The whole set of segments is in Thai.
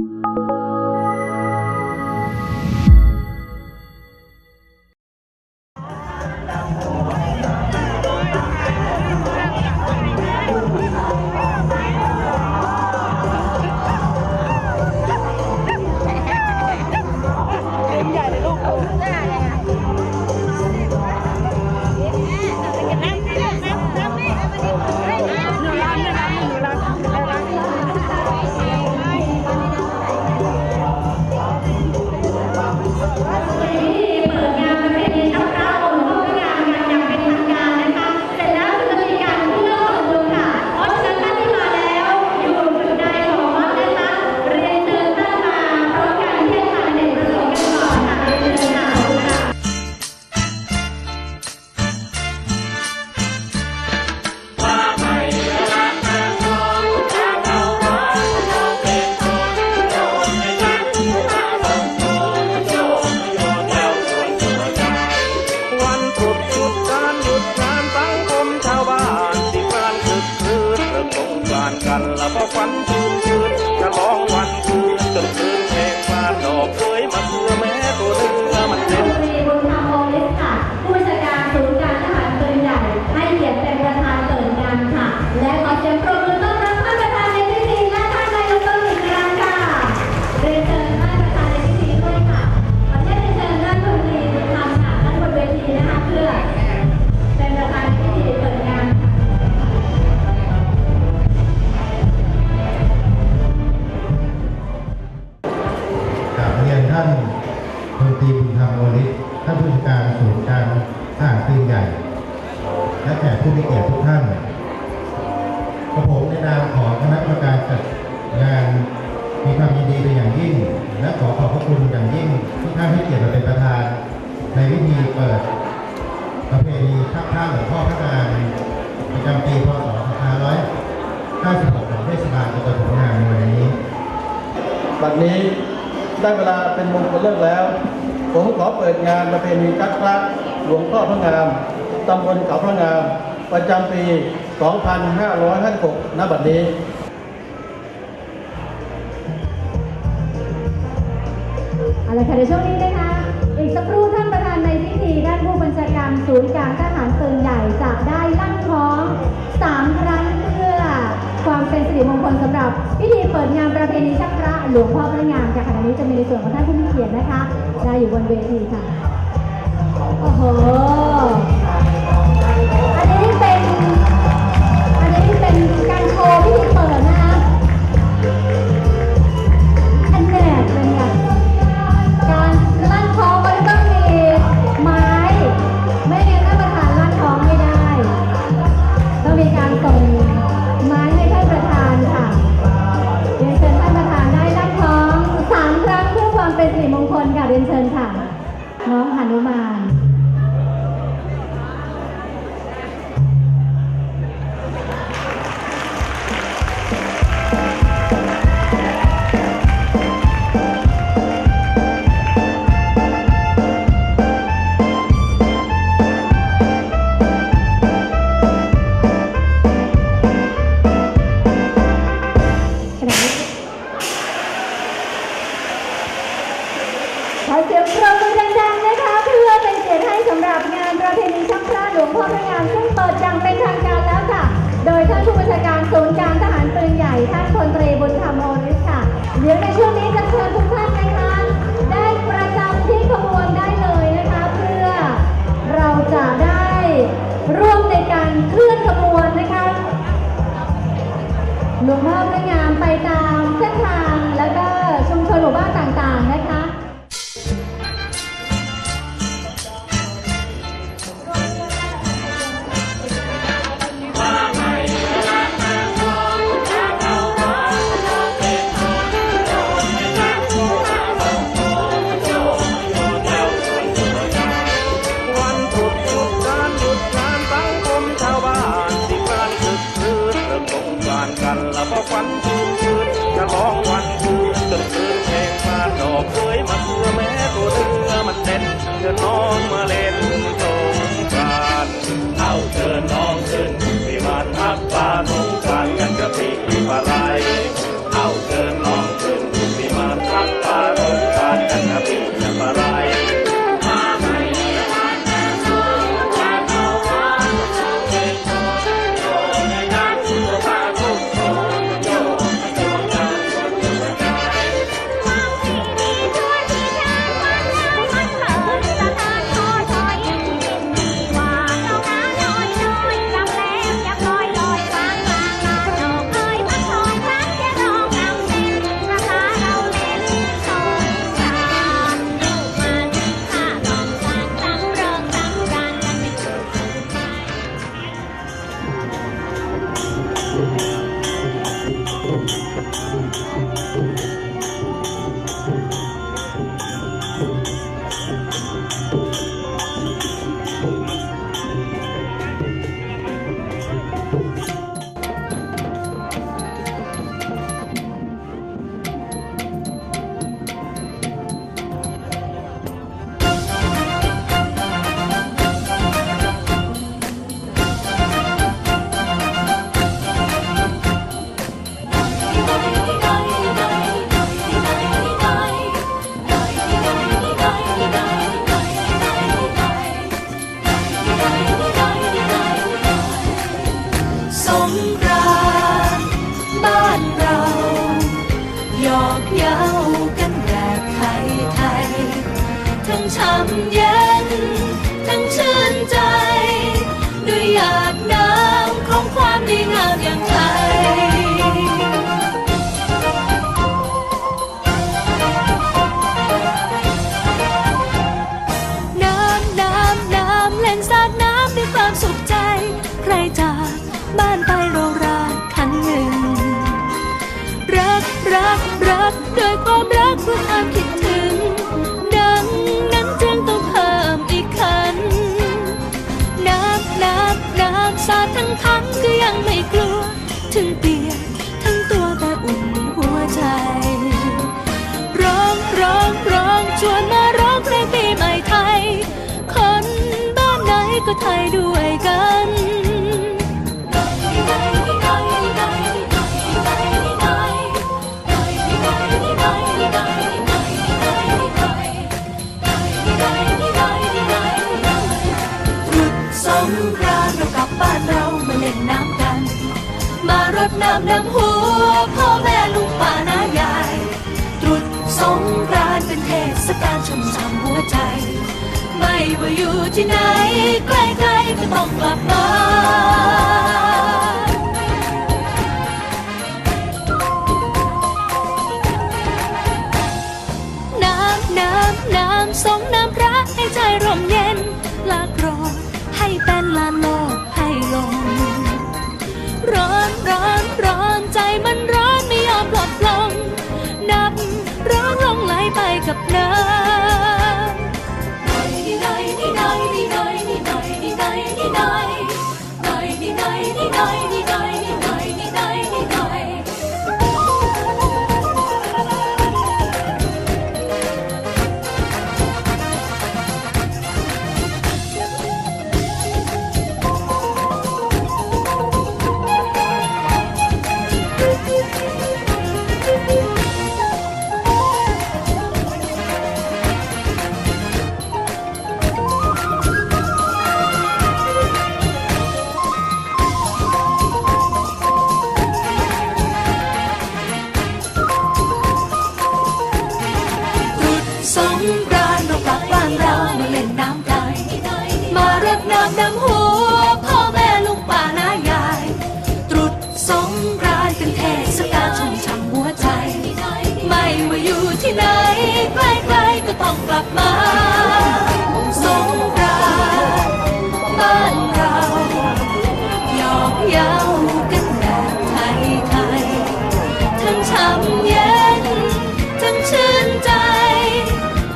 วั ก ธรรมโอลิศท่านผู้จัดการศูนย์การทหารปืนใหญ่ และแขกผู้มีเกียรติทุกท่านกระผมในนามของคณะกรรมการจัดงานมีความยินดีเป็นอย่างยิ่ง และขอขอบพระคุณอย่างยิ่งทุกท่านให้เกียรติมาเป็นประธาน ในพิธีเปิดประเพณีชักผ้าหลวงพ่อพระนางประจำปีพศ2556ของเทศบาลตำบลผงานในวันนี้ บัดนี้ได้เวลาเป็นมงคลเลิกแล้ว ผมขอเปิดงานประเพณีกักพระหลวงพ่อพระงาม ตำบลเขาพระงาม ประจำปี 2556ณบัดนี้เอาละค่ะในช่วงนี้นะคะ อีกสักครู่ท่านประธานในพิธีด้านผู้บัญชาการศูนย์กางทหารปืนใหญ่จะได้ลั่นคล้องสามครั้ง ความเป็นสิริมงคลสำหรับพิธีเปิดงานประเพณีชักพระหลวงพ่อพระงามค่ะขณะนี้จะมีในส่วนของท่านผู้มีเกียรตินะคะ ได้อยู่บนเวทีค่ะ โอ้โห เคลื่อนขบวนนะคะหลวงพ่อพระงามไปตามเส้นทางแล้วก็ชุมชนหมู่บ้านต่างานที่กลารคึกคืนเริ่มสงกรานต์กันแล้วก็ฝันชื่นชื่นฉลอง ๆทั้ งกรานเรากลับบ้านเรามาเล่นน้ำกัน มารดน้ำดำหัวพ่อแม่ลุงป้าน้ายาย ตรุษสงกรานเป็นเทศกาลชุ่มฉ่ำหัวใจ ไม่ว่าอยู่ที่ไหนใกล้ๆก็ต้องกลับบ้านน้ำน้ำน้ำสงน้ำพระให้ใจร่มเย็น ไเย้ากันแบบไทยๆทั้งช้ำเย็น ทั้งชื่นใจ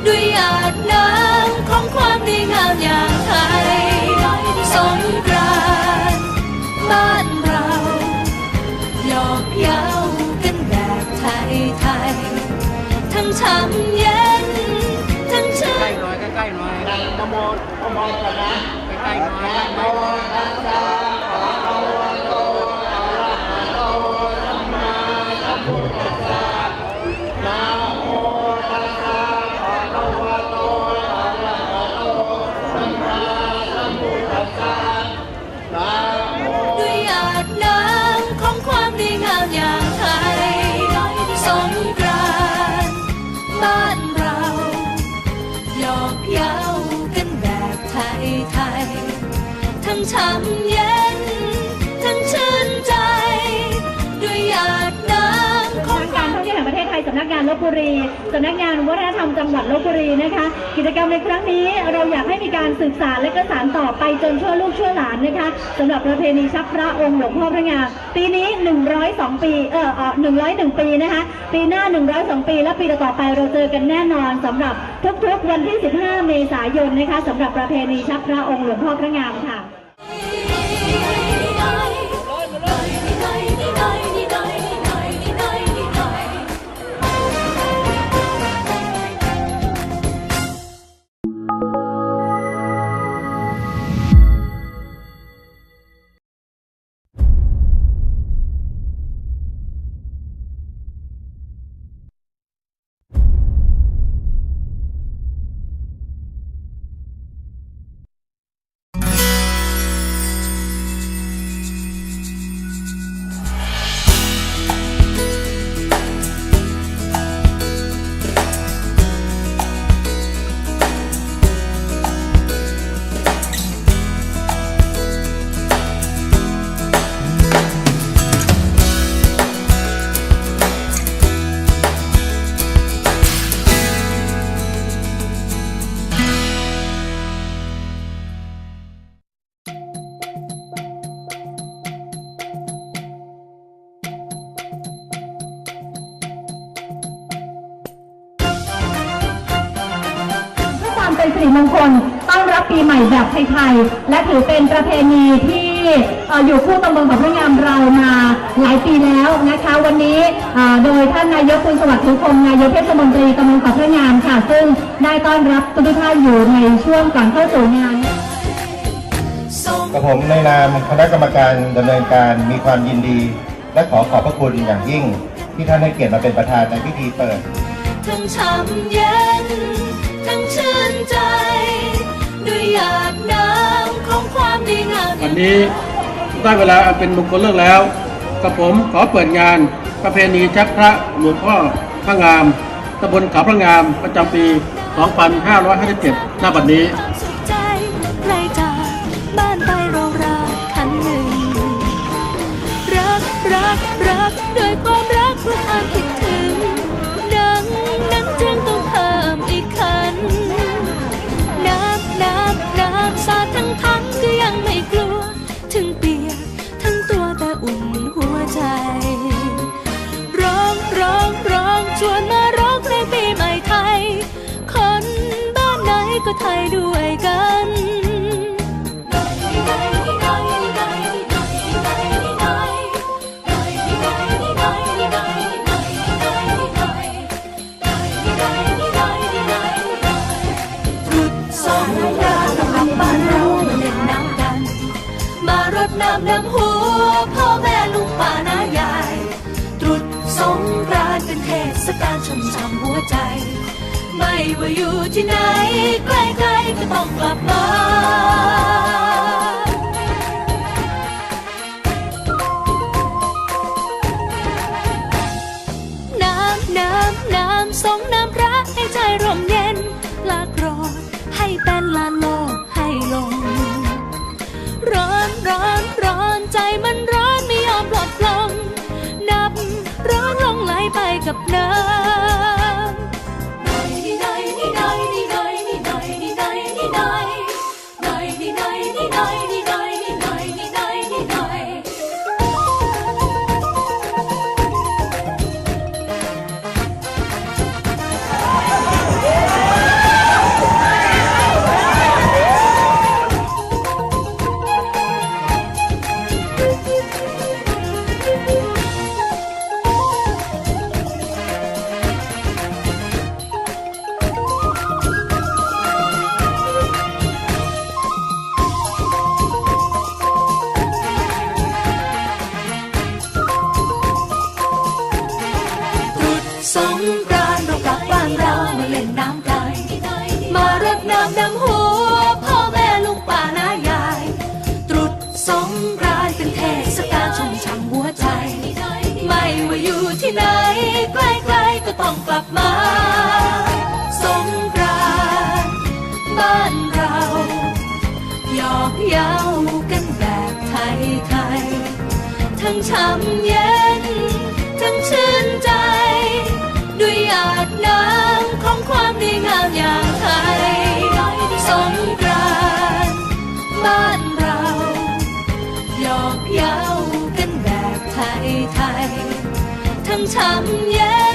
ด้วยหยาดน้ำของความดีงามอย่างไทยสงกรานบ้านเราหยอกเย้ากันแบบไทยๆทั้งช้ำเย็น ทั้งชื่น ใกล้หน่อยใกล้ๆหน่อยนโมนโมก่อนนะใกล้ๆหน่อยนโมด้ กงานลบบุรีสำนักงานวัฒนธรรมจังหวัดลบบุรีนะคะ กิจกรรมในครั้งนี้เราอยากให้มีการสืบสานและก็สานต่อไปจนชั่วลูกชั่วหลานนะคะสำหรับประเพณีชักพระองค์หลวงพ่อพระงามปีนี้ 102 ปีเออเออ101 ปีนะคะ ปีหน้า 102 ปี และปีต่อไปเราเจอกันแน่นอนสำหรับทุกๆวันที่ 15 เมษายนนะคะสำหรับประเพณีชักพระองค์หลวงพ่อพระงามค่ะ ปีใหม่แบบไทยๆ และถือเป็นประเพณีที่เอ่ออยู่คู่ตำบลเขาพระงามเรามาหลายปีแล้วนะคะ วันนี้อ่าโดยท่านนายกคุณสวัสดิ์ทุกคมนายกเทศมนตรีตำบลเขาพระงามค่ะ ซึ่งได้ต้อนรับทุกท่านอยู่ในช่วงก่อนเข้าสู่งานทรงกับผมในนามคณะกรรมการดำเนินการมีความยินดี และขอขอบพระคุณอย่างยิ่ง ที่ท่านให้เกียรติมาเป็นประธานในพิธีเปิดทั้งช้ำเย็นทั้งชื่นใจ ด้วยหยาดน้ำของความดีงามวันนี้ได้เวลาอันเป็นมงคลเลิกแล้วกับผมขอเปิดงานประเพณีชักพระหลวงพ่อพระงามตำบลเขาพระงามประจำปี 2557หน้าบัดนี้ำกันมารดน้ำดำหัวพ่อแม่ลุงป้านายาย ตรุษสงกรานต์เป็นเทศกาลชุ่มฉ่ำหัวใจ ไม่ว่าอยู่ที่ไหนใกล้ๆก็ต้องกลับมาน้ำน้ำน้ำสงน้ำพระให้ใจร่มเย็น ต้องกลับมาสงกรานบ้านเราหยอกเย้ากันแบบไทยๆทั้งช้ำเย็น ทั้งชื่นใจ ด้วยหยาดน้ำของความดีงามอย่างไทยสงกรานบ้านเราหยอกเย้ากันแบบไทยๆทั้งช้ำเย็น